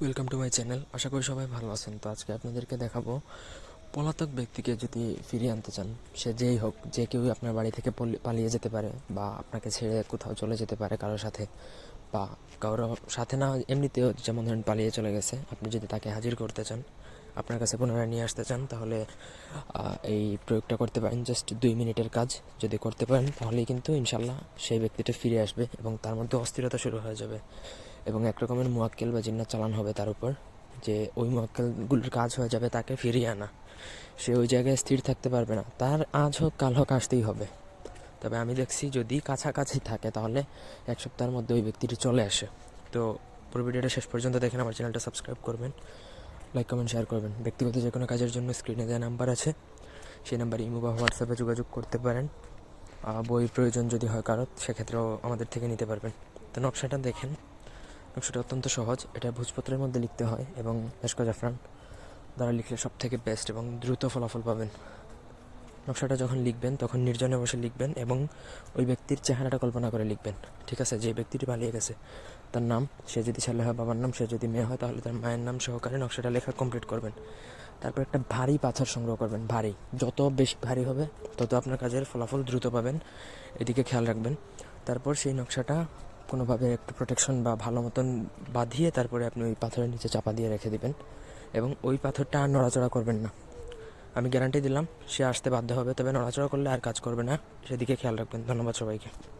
Welcome to my channel আশা করি সবাই ভালো আছেন। তো আজকে আপনাদেরকে দেখাবো পলাতক ব্যক্তিকে যদি ফিরিয়ে আনতে চান, সে যেই হোক, যে কেউ আপনার বাড়ি থেকে পলি- পালিয়ে যেতে পারে বা আপনাকে ছেড়ে কোথাও চলে যেতে পারে কারোর সাথে বা কারোর সাথে না এমনিতেও যেমন ধরেন পালিয়ে চলে গেছে, আপনি যদি তাকে হাজির করতে চান, আপনার কাছে পুনরায় নিয়ে আসতে চান, তাহলে এই প্রয়োগটা করতে পারেন। জাস্ট দুই মিনিটের কাজ যদি করতে পারেন, তাহলেই কিন্তু ইনশাল্লাহ সেই ব্যক্তিটা ফিরে আসবে এবং তার মধ্যে অস্থিরতা শুরু হয়ে যাবে। এবং এক রকমের মোয়াক্কেল বা জিন্নাত চালান হবে তার উপর, যে ওই মোয়াক্কেলগুলোর কাজ হয়ে যাবে তাকে ফিরিয়ে আনা। সে ওই জায়গায় স্থির থাকতে পারবে না। তার আজ হোক, কাল হোক, আসতেই হবে। তবে আমি দেখছি যদি কাছাকাছি থাকে, তাহলে এক সপ্তাহের মধ্যে ওই ব্যক্তিটি চলে আসে। তো পুরো ভিডিওটা শেষ পর্যন্ত দেখেন, আমার চ্যানেলটা সাবস্ক্রাইব করবেন, লাইক, কমেন্ট, শেয়ার করবেন। ব্যক্তিগত যে কোনো কাজের জন্য স্ক্রিনে দেওয়া নাম্বার আছে। সেই নাম্বারে ইমো বা হোয়াটসঅ্যাপে যোগাযোগ করতে পারেন। বই প্রয়োজন যদি হয় কারও সেক্ষেত্রেও আমাদের থেকে নিতে পারবেন। তো নকশাটা দেখেন। নকশাটা অত্যন্ত সহজ। এটা ভোজপত্রের মধ্যে লিখতে হয় এবং মেশকো জাফরান দ্বারা লিখলে সব থেকে বেস্ট এবং দ্রুত ফলাফল পাবেন। নকশাটা যখন লিখবেন, তখন নির্জনে বসে লিখবেন এবং ওই ব্যক্তির চেহারাটা কল্পনা করে লিখবেন। ঠিক আছে? যে ব্যক্তিটি পালিয়ে গেছে, তার নাম, সে যদি ছেলে হয় বাবার নাম, সে যদি মেয়ে হয়, তাহলে তার মায়ের নাম সহকারে নকশাটা লেখা কমপ্লিট করবেন। তারপর একটা ভারী পাথর সংগ্রহ করবেন, ভারী। যত বেশি ভারী হবে, তত আপনার কাজের ফলাফল দ্রুত পাবেন। এদিকে খেয়াল রাখবেন। তারপর সেই নকশাটা কোনোভাবে একটু প্রোটেকশন বা ভালো মতন বাঁধিয়ে তারপরে আপনি ওই পাথরের নিচে চাপা দিয়ে রেখে দিবেন এবং ওই পাথরটা আর নড়াচড়া করবেন না। আমি গ্যারান্টি দিলাম, সে আসতে বাধ্য হবে, তবে নড়াচড়া করলে আর কাজ করবে না। সেদিকে খেয়াল রাখবেন। ধন্যবাদ সবাইকে।